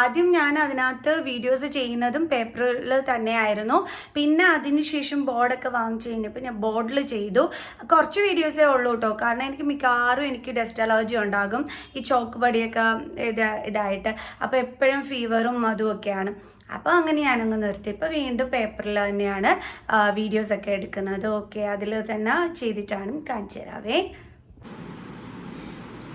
A: ആദ്യം ഞാൻ അതിനകത്ത് വീഡിയോസ് ചെയ്യുന്നതും പേപ്പറിൽ തന്നെയായിരുന്നു പിന്നെ അതിനുശേഷം ബോർഡൊക്കെ വാങ്ങിച്ച് കഴിഞ്ഞപ്പോൾ ഞാൻ ബോർഡിൽ ചെയ്തു. കുറച്ച് വീഡിയോസേ ഉള്ളൂ കേട്ടോ കാരണം എനിക്ക് മിക്കവാറും എനിക്ക് ഡസ്റ്റ് അലർജി ഉണ്ടാകും. ഈ ചോക്ക് പടിയൊക്കെ ഇത് ഇതായിട്ട്. അപ്പോൾ എപ്പോഴും ഫീവറും അതുമൊക്കെയാണ് അപ്പോൾ അങ്ങനെ ഞാനങ്ങ് നിർത്തി. ഇപ്പോൾ വീണ്ടും പേപ്പറിൽ തന്നെയാണ് വീഡിയോസൊക്കെ എടുക്കുന്നത്. ഓക്കെ അതിൽ തന്നെ ചെയ്തിട്ടാണ് കാണിച്ചു തരാവേ.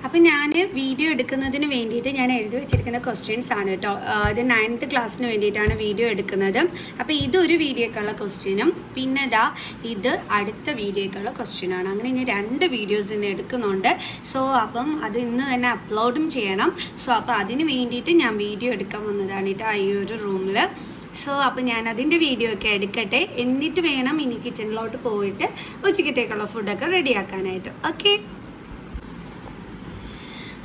A: അപ്പം ഞാൻ വീഡിയോ എടുക്കുന്നതിന് വേണ്ടിയിട്ട് ഞാൻ എഴുതി വെച്ചിരിക്കുന്ന ക്വസ്റ്റ്യൻസ് ആണ് കേട്ടോ ഇത് നയൻത്ത് ക്ലാസ്സിന് വേണ്ടിയിട്ടാണ് വീഡിയോ എടുക്കുന്നത്. അപ്പോൾ ഇതൊരു വീഡിയോക്കുള്ള ക്വസ്റ്റ്യനും പിന്നെ ഇതാ ഇത് അടുത്ത വീഡിയോക്കുള്ള ക്വസ്റ്റ്യനാണ് അങ്ങനെ ഞാൻ രണ്ട് വീഡിയോസ് ഇന്ന് എടുക്കുന്നുണ്ട്. സോ അപ്പം അത് ഇന്ന് തന്നെ അപ്ലോഡും ചെയ്യണം. സോ അപ്പോൾ അതിന് വേണ്ടിയിട്ട് ഞാൻ വീഡിയോ എടുക്കാൻ വന്നതാണ് കേട്ടോ ഈ ഒരു റൂമിൽ സോ അപ്പോൾ ഞാൻ അതിന്റെ വീഡിയോ ഒക്കെ എടുക്കട്ടെ. എന്നിട്ട് വേണം ഇനി കിച്ചണിലോട്ട് പോയിട്ട് ഉച്ചക്കത്തേക്കുള്ള ഫുഡൊക്കെ റെഡിയാക്കാനായിട്ട് ഓക്കെ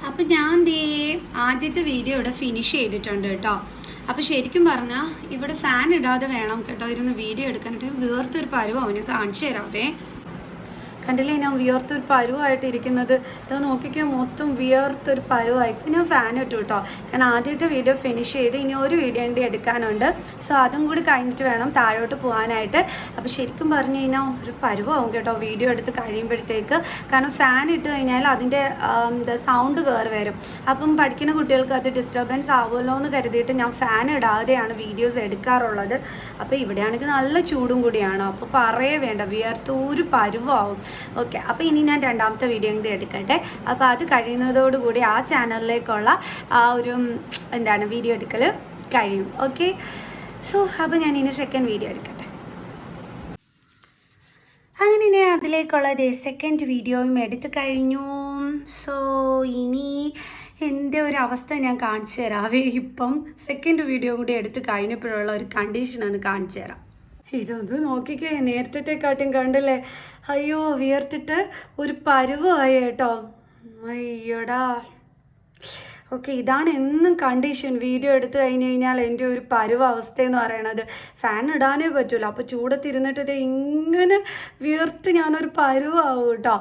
A: അപ്പം ഞാൻ ദേ ആദ്യത്തെ വീഡിയോ ഇവിടെ ഫിനിഷ് ചെയ്തിട്ടുണ്ട് കേട്ടോ. അപ്പോൾ ശരിക്കും പറഞ്ഞാൽ ഇവിടെ ഫാൻ ഇടാതെ വേണം കേട്ടോ ഇരുന്ന് വീഡിയോ എടുക്കാനായിട്ട്. വേർത്തൊരു പരുവം അവന് കാണിച്ചു തരാവേ. കണ്ടില്ലേ ഞാൻ വിയർത്തൊരു പരുവായിട്ട് ഇരിക്കുന്നത്. ഇത് നോക്കിക്കോ മൊത്തം വിയർത്തൊരു പരുവായി. ഇനി ഫാൻ ഇട്ടു കേട്ടോ. കാരണം ആദ്യത്തെ വീഡിയോ ഫിനിഷ് ചെയ്ത് ഇനി ഒരു വീഡിയോ കൂടി എടുക്കാനുണ്ട്. സോ അതും കൂടി കഴിഞ്ഞിട്ട് വേണം താഴോട്ട് പോകാനായിട്ട് അപ്പോൾ ശരിക്കും പറഞ്ഞു കഴിഞ്ഞാൽ ഒരു പരുവാകും കേട്ടോ വീഡിയോ എടുത്ത് കഴിയുമ്പോഴത്തേക്ക്. കാരണം ഫാൻ ഇട്ട് കഴിഞ്ഞാൽ അതിന്റെ എന്താ സൗണ്ട് കയറി വരും. അപ്പം പഠിക്കുന്ന കുട്ടികൾക്ക് അത് ഡിസ്റ്റർബൻസ് ആവുമല്ലോ എന്ന് കരുതിയിട്ട് ഞാൻ ഫാൻ ഇടാതെയാണ് വീഡിയോസ് എടുക്കാറുള്ളത്. അപ്പോൾ ഇവിടെയാണെങ്കിൽ നല്ല ചൂടും കൂടിയാണ്. അപ്പോൾ പറയേ വേണ്ട വിയർത്ത് ഒരു പരുവാവും. ഓക്കെ അപ്പോൾ ഇനി ഞാൻ രണ്ടാമത്തെ വീഡിയോ കൂടി എടുക്കട്ടെ. അപ്പോൾ അത് കഴിയുന്നതോടുകൂടി ആ ചാനലിലേക്കുള്ള ആ ഒരു എന്താണ് വീഡിയോ എടുക്കൽ കഴിയും. ഓക്കെ സോ അപ്പോൾ ഞാൻ ഇനി സെക്കൻഡ് വീഡിയോ എടുക്കട്ടെ. അങ്ങനെ ഞാൻ അതിലേക്കുള്ള സെക്കൻഡ് വീഡിയോയും എടുത്തു കഴിഞ്ഞു. സോ ഇനി എന്റെ ഒരു അവസ്ഥ ഞാൻ കാണിച്ചു തരാവേ ഇപ്പം സെക്കൻഡ് വീഡിയോ കൂടി എടുത്ത് കഴിഞ്ഞപ്പോഴുള്ള ഒരു കണ്ടീഷൻ ഒന്ന് കാണിച്ചു തരാം. ഇതൊന്ന് നോക്കിക്കേ നേരത്തെ നേരത്തെക്കാട്ടും കണ്ടല്ലേ? അയ്യോ വിയർത്തിട്ട് ഒരു പരുവമായി കേട്ടോ. അയ്യോടാ. ഓക്കെ ഇതാണ് എന്നും കണ്ടീഷൻ വീഡിയോ എടുത്ത് കഴിഞ്ഞ് കഴിഞ്ഞാൽ എന്റെ ഒരു പരുവ അവസ്ഥ എന്ന് പറയണത്. ഫാൻ ഇടാനേ പറ്റില്ല അപ്പോൾ ചൂടത്തിരുന്നിട്ട് ഇത് ഇങ്ങനെ വീർത്ത് ഞാനൊരു പരുവാവും കേട്ടോ.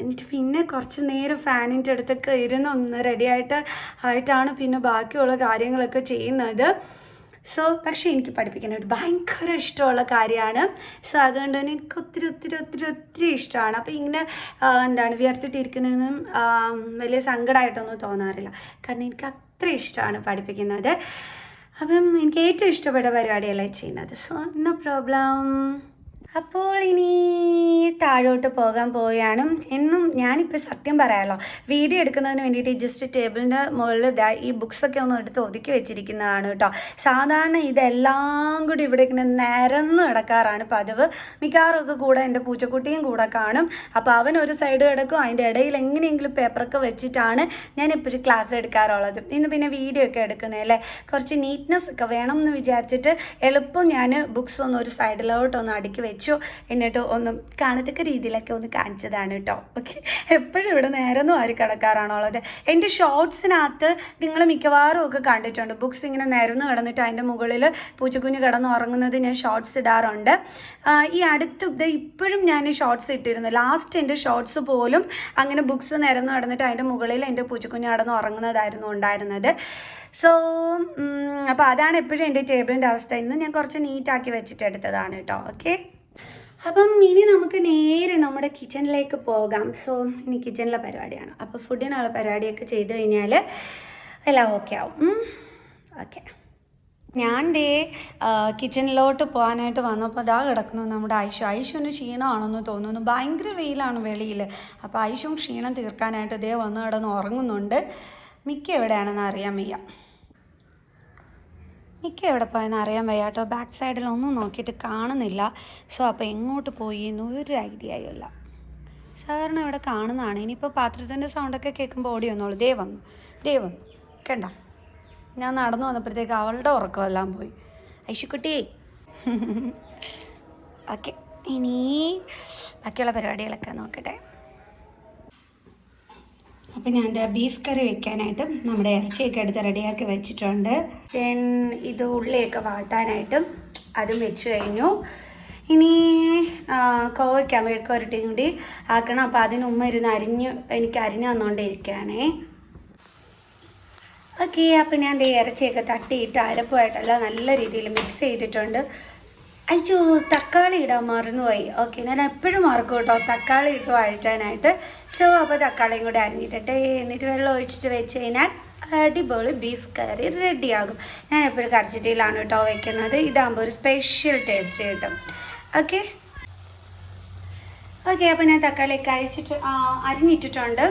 A: എന്നിട്ട് പിന്നെ കുറച്ച് നേരം ഫാനിന്റെ അടുത്തൊക്കെ ഇരുന്ന് ഒന്ന് റെഡിയായിട്ട് ആയിട്ടാണ് പിന്നെ ബാക്കിയുള്ള കാര്യങ്ങളൊക്കെ ചെയ്യുന്നത്. സോ പക്ഷേ എനിക്ക് പഠിപ്പിക്കുന്നത് ഭയങ്കര ഇഷ്ടമുള്ള കാര്യമാണ്. സോ അതുകൊണ്ട് തന്നെ എനിക്ക് ഒത്തിരി ഒത്തിരി ഒത്തിരി ഒത്തിരി ഇഷ്ടമാണ്. അപ്പോൾ ഇങ്ങനെ എന്താണ് വിയർത്തിട്ടിരിക്കുന്നതൊന്നും വലിയ സങ്കടമായിട്ടൊന്നും തോന്നാറില്ല. കാരണം എനിക്ക് അത്ര ഇഷ്ടമാണ് പഠിപ്പിക്കുന്നത്. അപ്പം എനിക്ക് ഏറ്റവും ഇഷ്ടപ്പെട്ട പരിപാടിയല്ലേ ചെയ്യുന്നത്? സോ നോ പ്രോബ്ലം അപ്പോൾ ഇനി താഴോട്ട് പോകാൻ പോവുകയാണ്. എന്നും ഞാനിപ്പോൾ സത്യം പറയാമല്ലോ വീഡിയോ എടുക്കുന്നതിന് വേണ്ടിയിട്ട് ജസ്റ്റ് ടേബിളിന്റെ മുകളിൽ ഈ ബുക്സൊക്കെ ഒന്ന് എടുത്ത് ഒതുക്കി വെച്ചിരിക്കുന്നതാണ് കേട്ടോ സാധാരണ ഇതെല്ലാം കൂടി ഇവിടെ ഇങ്ങനെ നിരന്ന് കിടക്കാറാണ് പതിവ്. മിക്കവാറും കൂടെ എന്റെ പൂച്ചക്കുട്ടിയും കൂടെ കാണും. അപ്പോൾ അവൻ ഒരു സൈഡ് കിടക്കും അതിന്റെ ഇടയിൽ എങ്ങനെയെങ്കിലും പേപ്പറൊക്കെ വെച്ചിട്ടാണ് ഞാൻ എപ്പോഴും ക്ലാസ് എടുക്കാറുള്ളത്. ഇന്ന് പിന്നെ വീഡിയോ ഒക്കെ എടുക്കുന്നതല്ലേ കുറച്ച് നീറ്റ്നെസ് ഒക്കെ വേണം എന്ന് വിചാരിച്ചിട്ട് എളുപ്പം ഞാൻ ബുക്സ് ഒന്ന് ഒരു സൈഡിലോട്ടൊന്ന് അടുക്കി വെച്ചു. എന്നിട്ട് ഒന്ന് കാണത്തക്ക രീതിയിലൊക്കെ ഒന്ന് കാണിച്ചതാണ് കേട്ടോ. ഓക്കെ എപ്പോഴും ഇവിടെ നേരൊന്നും ആര് കിടക്കാറാണുള്ളത് എന്റെ ഷോർട്സിനകത്ത് നിങ്ങൾ മിക്കവാറും ഒക്കെ കണ്ടിട്ടുണ്ട്. ബുക്സ് ഇങ്ങനെ നിരന്ന് കിടന്നിട്ട് അതിന്റെ മുകളിൽ പൂച്ചക്കുഞ്ഞ് കിടന്ന് ഉറങ്ങുന്നത് ഞാൻ ഷോർട്സ് ഇടാറുണ്ട്. ഈ അടുത്ത് ഇപ്പോഴും ഞാൻ ഷോർട്സ് ഇട്ടിരുന്നു. ലാസ്റ്റ് എന്റെ ഷോർട്സ് പോലും അങ്ങനെ ബുക്സ് നിരന്ന് കിടന്നിട്ട് അതിന്റെ മുകളിൽ എന്റെ പൂച്ചക്കുഞ്ഞ് കിടന്ന് ഉറങ്ങുന്നതായിരുന്നു ഉണ്ടായിരുന്നത്. സോ അപ്പോൾ അതാണ് എപ്പോഴും എന്റെ ടേബിളിന്റെ അവസ്ഥ. ഇന്ന് ഞാൻ കുറച്ച് നീറ്റാക്കി വെച്ചിട്ട് എടുത്തതാണ് കേട്ടോ. ഓക്കെ അപ്പം ഇനി നമുക്ക് നേരെ നമ്മുടെ കിച്ചണിലേക്ക് പോകാം. സോ ഇനി കിച്ചണിലെ പരിപാടിയാണ്. അപ്പോൾ ഫുഡിനുള്ള പരിപാടിയൊക്കെ ചെയ്തു കഴിഞ്ഞാൽ എല്ലാം ഓക്കെ ആവും. ഓക്കെ ഞാൻ ദേ കിച്ചണിലോട്ട് പോകാനായിട്ട് വന്നപ്പോൾ അതാ കിടക്കുന്നു നമ്മുടെ ഐഷു. ഐഷുവിന് ക്ഷീണമാണെന്ന് തോന്നുന്നു. ഭയങ്കര വെയിലാണ് വെളിയിൽ അപ്പോൾ ഐഷും ക്ഷീണം തീർക്കാനായിട്ട് ദേ വന്ന് കിടന്ന് ഉറങ്ങുന്നുണ്ട്. മിക്ക എവിടെയാണെന്ന് അറിയാൻ വയ്യ. മിക്ക എവിടെ പോയെന്ന് അറിയാൻ വയ്യാട്ടോ. ബാക്ക് സൈഡിലൊന്നും നോക്കിയിട്ട് കാണുന്നില്ല. സോ അപ്പോൾ എങ്ങോട്ട് പോയി എന്ന് ഒരു ഐഡിയ ഇല്ല സാധാരണ ഇവിടെ കാണുന്നതാണ്. ഇനിയിപ്പോൾ പാത്രത്തിന്റെ സൗണ്ടൊക്കെ കേൾക്കുമ്പോൾ ഓടി വന്നോളൂ. ദേ വന്നു. ദേ വന്നു. കണ്ട? ഞാൻ നടന്നു വന്നപ്പോഴത്തേക്ക് അവളുടെ ഉറക്കമെല്ലാം പോയി. ഐശുക്കുട്ടിയേ ഓക്കെ ഇനി ബാക്കിയുള്ള പരിപാടികളൊക്കെ നോക്കട്ടെ. അപ്പം ഞാൻ എന്റെ ബീഫ് കറി വെക്കാനായിട്ട് നമ്മുടെ ഇറച്ചിയൊക്കെ എടുത്ത് റെഡിയാക്കി വെച്ചിട്ടുണ്ട്. ദെൻ ഇത് ഉള്ളിയൊക്കെ വാട്ടാനായിട്ടും അതും വെച്ച് കഴിഞ്ഞു. ഇനി കോവയ്ക്ക മെഴുക്കുരട്ടിയും കൂടി ആക്കണം. അപ്പോൾ അതിനുമ്മ ഇരുന്ന് അരിഞ്ഞ് എനിക്ക് അരിഞ്ഞു തന്നുകൊണ്ടിരിക്കുകയാണേ ഓക്കെ അപ്പം ഞാൻ ഇറച്ചിയൊക്കെ തട്ടിയിട്ട് അരപ്പുമായിട്ടെല്ലാം നല്ല രീതിയിൽ മിക്സ് ചെയ്തിട്ടുണ്ട്. അയ്യോ തക്കാളി ഇടാൻ മറന്നുപോയി. ഓക്കെ ഞാൻ എപ്പോഴും മറക്കും കേട്ടോ തക്കാളി ഇട്ട് വഴറ്റാനായിട്ട്. സോ അപ്പോൾ തക്കാളിയും കൂടി അരിഞ്ഞിട്ടെ എന്നിട്ട് വെള്ളം ഒഴിച്ചിട്ട് വെച്ച് കഴിഞ്ഞാൽ അടിപൊളി ബീഫ് കറി റെഡിയാകും ഞാൻ എപ്പോഴും കറിച്ചിട്ടിയിലാണ് കേട്ടോ വെക്കുന്നത്. ഇതാകുമ്പോൾ ഒരു സ്പെഷ്യൽ ടേസ്റ്റ് കിട്ടും. ഓക്കെ ഓക്കെ അപ്പോൾ ഞാൻ തക്കാളി കഴിച്ചിട്ട് അരിഞ്ഞിട്ടിട്ടുണ്ട്.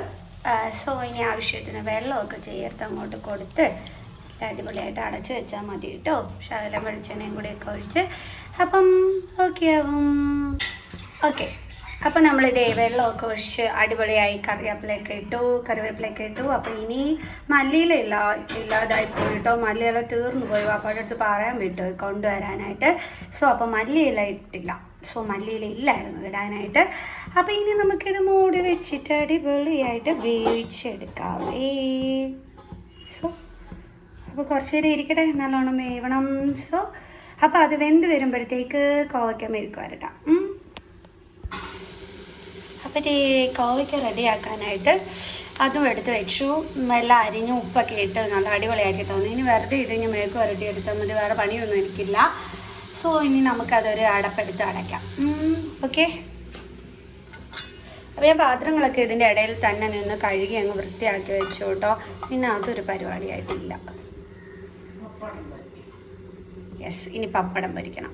A: സോ ഇനി ആവശ്യത്തിന് വെള്ളമൊക്കെ ചേർത്ത് അങ്ങോട്ട് കൊടുത്ത് അടിപൊളിയായിട്ട് അടച്ചു വെച്ചാൽ മതി കേട്ടോ ശകലം വെളിച്ചെണ്ണയും കൂടിയൊക്കെ ഒഴിച്ച് അപ്പം ഓക്കെ ആവും. ഓക്കെ അപ്പം നമ്മളിതേ വെള്ളമൊക്കെ ഒഴിച്ച് അടിപൊളിയായി കറിവേപ്പിലയൊക്കെ ഇട്ടു കറിവേപ്പിലയൊക്കെ ഇട്ടു. അപ്പോൾ ഇനി മല്ലിയില ഇല്ല ഇല്ലാതായി പോയി കേട്ടോ മല്ലിയില തീർന്നു പോയി. അപ്പോഴത്തെ അടുത്ത് പറയാൻ വിട്ടു കൊണ്ടുവരാനായിട്ട്. സോ അപ്പോൾ മല്ലിയില ഇട്ടില്ല. സോ മല്ലിയില ഇല്ലായിരുന്നു ഇടാനായിട്ട്. അപ്പോൾ ഇനി നമുക്കിത് മൂടി വെച്ചിട്ട് അടിപൊളിയായിട്ട് വേവിച്ചെടുക്കാവേ അപ്പോൾ കുറച്ച് നേരം ഇരിക്കട്ടെ നല്ലോണം വേവണം. സോ അപ്പോൾ അത് വെന്ത് വരുമ്പോഴത്തേക്ക് കോവയ്ക്ക മെഴുക്ക് വരട്ടാം. അപ്പോൾ ഈ കോവയ്ക്ക റെഡിയാക്കാനായിട്ട് അതും എടുത്ത് വെച്ചു. എല്ലാം അരിഞ്ഞ് ഉപ്പൊക്കെ ഇട്ട് നല്ല അടിപൊളിയാക്കി തോന്നി. ഇനി വെറുതെ ഇത് ഇനി മെഴുക്ക് വരട്ടി എടുത്താൽ മതി വേറെ പണിയൊന്നും എനിക്കില്ല. സോ ഇനി നമുക്കതൊരു അടപ്പെടുത്ത് അടയ്ക്കാം. ഓക്കെ അപ്പോൾ ഞാൻ പാത്രങ്ങളൊക്കെ ഇതിന്റെ ഇടയിൽ തന്നെ നിന്ന് കഴുകി അങ്ങ് വൃത്തിയാക്കി വെച്ചു കേട്ടോ. പിന്നെ അതൊരു പരിപാടിയായിട്ടില്ല. യെസ് ഇനി പപ്പടം പൊരിക്കണം.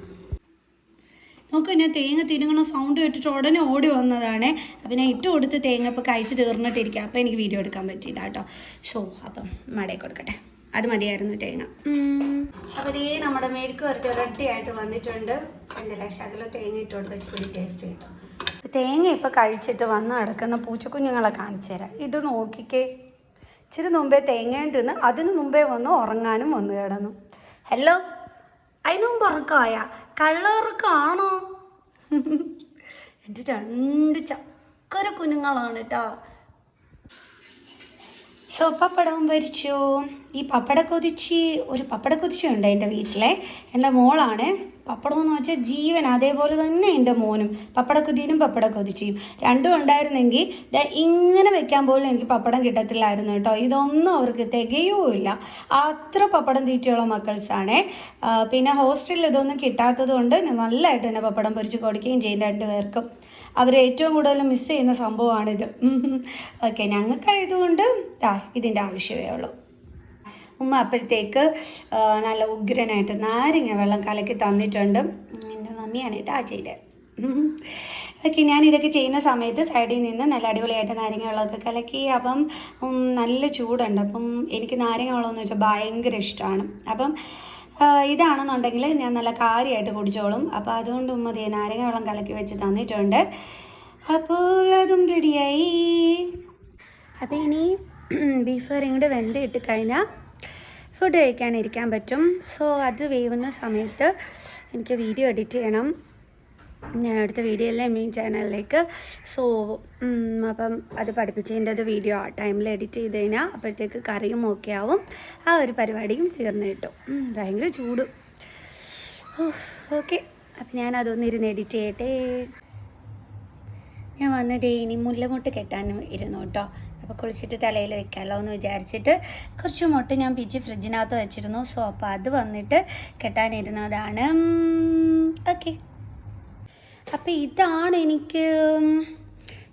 A: നമുക്ക് ഞാൻ തേങ്ങ തിരുങ്ങണ സൗണ്ട് കേട്ടിട്ട് ഉടനെ ഓടി വന്നതാണ്. അപ്പം ഞാൻ ഇട്ട് കൊടുത്ത് തേങ്ങ ഇപ്പോൾ കഴിച്ച് തീർന്നിട്ടിരിക്കുക അപ്പോൾ എനിക്ക് വീഡിയോ എടുക്കാൻ പറ്റിയില്ല കേട്ടോ. ഷോ അപ്പം മടയിൽ കൊടുക്കട്ടെ. അത് മതിയായിരുന്നു തേങ്ങ. അപ്പോൾ ഇതേ നമ്മുടെ മേൽക്ക് വർക്ക് റെഡി ആയിട്ട് വന്നിട്ടുണ്ട് എന്റെ അതിൽ തേങ്ങ ഇട്ട് കൊടുത്ത് വെച്ചിട്ട് ടേസ്റ്റ് കിട്ടും തേങ്ങ ഇപ്പോൾ കഴിച്ചിട്ട് വന്ന് കിടക്കുന്ന പൂച്ചക്കുഞ്ഞുങ്ങളെ കാണിച്ചു തരാം. ഇത് നോക്കിക്കേ. ഇച്ചിരി മുമ്പേ തേങ്ങയും തിന്ന് അതിന് മുമ്പേ വന്ന് ഉറങ്ങാനും വന്ന് കിടന്നു. ഹലോ അതിന് പറക്കായ കള്ളവർക്കാണോ? എന്റെ രണ്ട് ചക്കര കുഞ്ഞുങ്ങളാണ് കേട്ടോ സോ പപ്പടം പൊരിച്ചു. ഈ പപ്പട കൊതിച്ചി ഒരു പപ്പട കൊതിച്ചി ഉണ്ട് എന്റെ വീട്ടിലെ? എന്റെ മോളാണ്. പപ്പടം എന്ന് വെച്ചാൽ ജീവൻ അതേപോലെ തന്നെ എന്റെ മോനും. പപ്പടക്കുതിനും പപ്പട കൊതിച്ചിയും രണ്ടും ഉണ്ടായിരുന്നെങ്കിൽ ഞാൻ ഇങ്ങനെ വെക്കാൻ പോലും എനിക്ക് പപ്പടം കിട്ടത്തില്ലായിരുന്നു കേട്ടോ. ഇതൊന്നും അവർക്ക് തികയുമില്ല അത്ര പപ്പടം തീറ്റയുള്ള മക്കൾസാണ്. പിന്നെ ഹോസ്റ്റലിൽ ഇതൊന്നും കിട്ടാത്തത് കൊണ്ട് നല്ലതായിട്ട് തന്നെ പപ്പടം പൊരിച്ച് കൊടുക്കുകയും ചെയ്യും രണ്ടുപേർക്കും അവർ ഏറ്റവും കൂടുതൽ മിസ് ചെയ്യുന്ന സംഭവമാണിത്. ഓക്കെ ഞങ്ങൾക്കായതുകൊണ്ട് ആ ഇതിന്റെ ആവശ്യമേ ഉള്ളൂ. ഉമ്മ അപ്പോഴത്തേക്ക് നല്ല ഉഗ്രനായിട്ട് നാരങ്ങ വെള്ളം കലക്കി തന്നിട്ടുണ്ട്. എന്റെ മമ്മിയാണ് കേട്ടോ ആ ചെയ്തത് ഓക്കെ ഞാൻ ഇതൊക്കെ ചെയ്യുന്ന സമയത്ത് സൈഡിൽ നിന്ന് നല്ല അടിപൊളിയായിട്ട് നാരങ്ങ വെള്ളമൊക്കെ കലക്കി അപ്പം നല്ല ചൂടുണ്ട്. അപ്പം എനിക്ക് നാരങ്ങ വെള്ളം എന്ന് വെച്ചാൽ ഭയങ്കര ഇഷ്ടമാണ്. അപ്പം ഇതാണെന്നുണ്ടെങ്കിൽ ഞാൻ നല്ല കാര്യമായിട്ട് കുടിച്ചോളും. അപ്പോൾ അതുകൊണ്ട് ഉമ്മ ദേ നാരങ്ങ വെള്ളം കലക്കി വെച്ച് തന്നിട്ടുണ്ട്. അപ്പോൾ അതും റെഡിയായി അപ്പോൾ ഇനി ബീഫ് കറിയും കൂടെ വെന്ത് ഇട്ട് കഴിഞ്ഞാൽ ഫുഡ് കഴിക്കാനിരിക്കാൻ പറ്റും. സോ അത് വേവുന്ന സമയത്ത് എനിക്ക് വീഡിയോ എഡിറ്റ് ചെയ്യണം. ഞാൻ അടുത്ത വീഡിയോ അല്ലേ മെയിൻ ചാനലിലേക്ക്. സോ അപ്പം അത് പഠിപ്പിച്ചതിന്റെ വീഡിയോ ആ ടൈമിൽ എഡിറ്റ് ചെയ്ത് കഴിഞ്ഞാൽ അപ്പോഴത്തേക്ക് കറിയും ഓക്കെ ആവും. ആ ഒരു പരിപാടിയും തീർന്നു കിട്ടും. ഭയങ്കര ചൂട്. ഓക്കെ. അപ്പം ഞാൻ അതൊന്ന് ഇരുന്ന് എഡിറ്റ് ചെയ്യട്ടെ. ഞാൻ വന്നത് ഇനി മുല്ലമൊട്ട് കെട്ടാനും ഇരുന്നു കേട്ടോ. അപ്പോൾ കുളിച്ചിട്ട് തലയിൽ വെക്കാമല്ലോ എന്ന് വിചാരിച്ചിട്ട് കുറച്ച് മുട്ട ഞാൻ പിച്ച് ഫ്രിഡ്ജിനകത്ത് വെച്ചിരുന്നു. സോ അപ്പോൾ അത് വന്നിട്ട് കെട്ടാനിരുന്നതാണ്. ഓക്കെ. അപ്പോൾ ഇതാണ് എനിക്ക്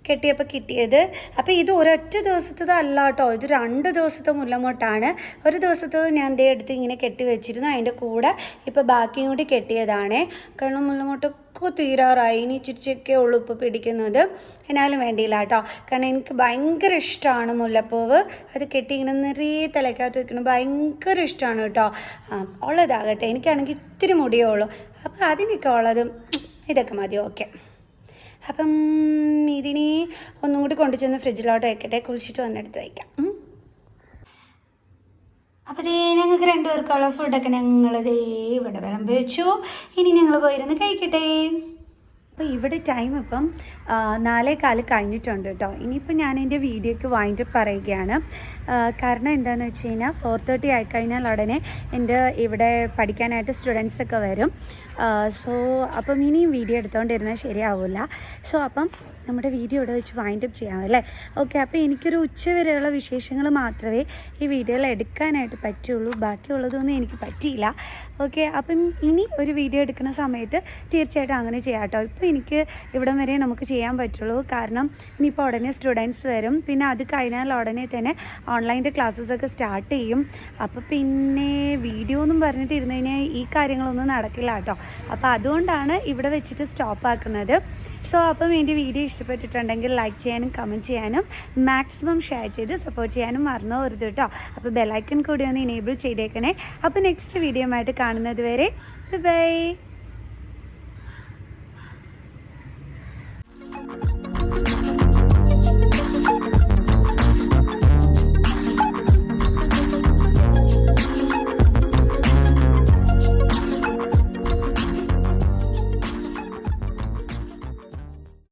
A: കെട്ടിയപ്പോൾ കിട്ടിയത്. അപ്പോൾ ഇത് ഒരൊറ്റ ദിവസത്തത് അല്ല കേട്ടോ ഇത് രണ്ട് ദിവസത്തെ മുല്ലമൊട്ടാണ്. ഒരു ദിവസത്തത് ഞാൻ ദേ എടുത്ത് ഇങ്ങനെ കെട്ടി വെച്ചിരുന്നു. അതിന്റെ കൂടെ ഇപ്പോൾ ബാക്കിയും കൂടി കെട്ടിയതാണേ. കാരണം മുല്ലമൊട്ടൊക്കെ തീരാറായി. ഇനി ചിരിച്ചൊക്കെ ഉള്ളൂ ഇപ്പോൾ പിടിക്കുന്നത്. എന്നാലും വേണ്ടിയില്ല കേട്ടോ കാരണം എനിക്ക് ഭയങ്കര ഇഷ്ടമാണ് മുല്ലപ്പൂവ്. അത് കെട്ടി ഇങ്ങനെ നിറയെ തലയ്ക്കകത്ത് വെക്കണം ഭയങ്കര ഇഷ്ടമാണ് കേട്ടോ. ഉള്ളതാകട്ടെ. എനിക്കാണെങ്കിൽ ഇത്തിരി മുടിയേ ഉള്ളൂ. അപ്പോൾ അതിനൊക്കെ ഉള്ളതും ഇതൊക്കെ മതി. ഓക്കെ. അപ്പം ഇതിനി ഒന്നും കൂടി കൊണ്ടുചെന്ന് ഫ്രിഡ്ജിലോട്ട് വെക്കട്ടെ. കുളിച്ചിട്ട് വന്നെടുത്ത് വയ്ക്കാം. അപ്പോൾ ദേ ഞങ്ങൾക്ക് രണ്ടുപേർക്കുള്ള ഫുഡൊക്കെ ഞങ്ങൾ ദേ ഇവിടെ വിളമ്പി വെച്ചു. ഇനി ഞങ്ങൾ പോയിരുന്ന് കഴിക്കട്ടെ. അപ്പോൾ ഇവിടെ ടൈം ഇപ്പം നാലേ കാൽ കഴിഞ്ഞിട്ടുണ്ട് കേട്ടോ. ഇനിയിപ്പോൾ ഞാൻ എന്റെ വീഡിയോയ്ക്ക് വാങ്ങിയിട്ട് പറയുകയാണ്. കാരണം എന്താണെന്ന് വെച്ച് കഴിഞ്ഞാൽ ഫോർ തേർട്ടി ആയിക്കഴിഞ്ഞാൽ ഉടനെ എന്റെ ഇവിടെ പഠിക്കാനായിട്ട് സ്റ്റുഡൻസൊക്കെ വരും. സോ അപ്പം ഇനിയും വീഡിയോ എടുത്തുകൊണ്ടിരുന്നാൽ ശരിയാവില്ല സോ അപ്പം നമ്മുടെ വീഡിയോ ഇവിടെ വെച്ച് വൈൻഡപ്പ് ചെയ്യാം അല്ലേ? ഓക്കെ അപ്പോൾ എനിക്കൊരു ഉച്ച വരെയുള്ള വിശേഷങ്ങൾ മാത്രമേ ഈ വീഡിയോയിൽ എടുക്കാനായിട്ട് പറ്റുള്ളൂ. ബാക്കിയുള്ളതൊന്നും എനിക്ക് പറ്റിയില്ല. ഓക്കെ അപ്പം ഇനി ഒരു വീഡിയോ എടുക്കുന്ന സമയത്ത് തീർച്ചയായിട്ടും അങ്ങനെ ചെയ്യാം കേട്ടോ. ഇപ്പോൾ എനിക്ക് ഇവിടം വരെ നമുക്ക് ചെയ്യാൻ പറ്റുള്ളൂ. കാരണം ഇനിയിപ്പോൾ ഉടനെ സ്റ്റുഡൻസ് വരും. പിന്നെ അത് കഴിഞ്ഞാൽ ഉടനെ തന്നെ ഓൺലൈന്റെ ക്ലാസ്സസ് ഒക്കെ സ്റ്റാർട്ട് ചെയ്യും. അപ്പോൾ പിന്നെ വീഡിയോ ഒന്നും പറഞ്ഞിട്ട് കഴിഞ്ഞാൽ ഈ കാര്യങ്ങളൊന്നും നടക്കില്ല കേട്ടോ. അപ്പോൾ അതുകൊണ്ടാണ് ഇവിടെ വെച്ചിട്ട് സ്റ്റോപ്പ് ആക്കുന്നത്. സോ അപ്പം എന്റെ വീഡിയോ ഇഷ്ടപ്പെട്ടിട്ടുണ്ടെങ്കിൽ ലൈക്ക് ചെയ്യാനും കമന്റ് ചെയ്യാനും മാക്സിമം ഷെയർ ചെയ്ത് സപ്പോർട്ട് ചെയ്യാനും മറന്നോ വരുത് കേട്ടോ അപ്പോൾ ബെലൈക്കൺ കൂടി ഒന്ന് ഇനേബിൾ ചെയ്തേക്കണേ. അപ്പോൾ നെക്സ്റ്റ് വീഡിയോ ആയിട്ട് കാണുന്നത് വരെ ബൈ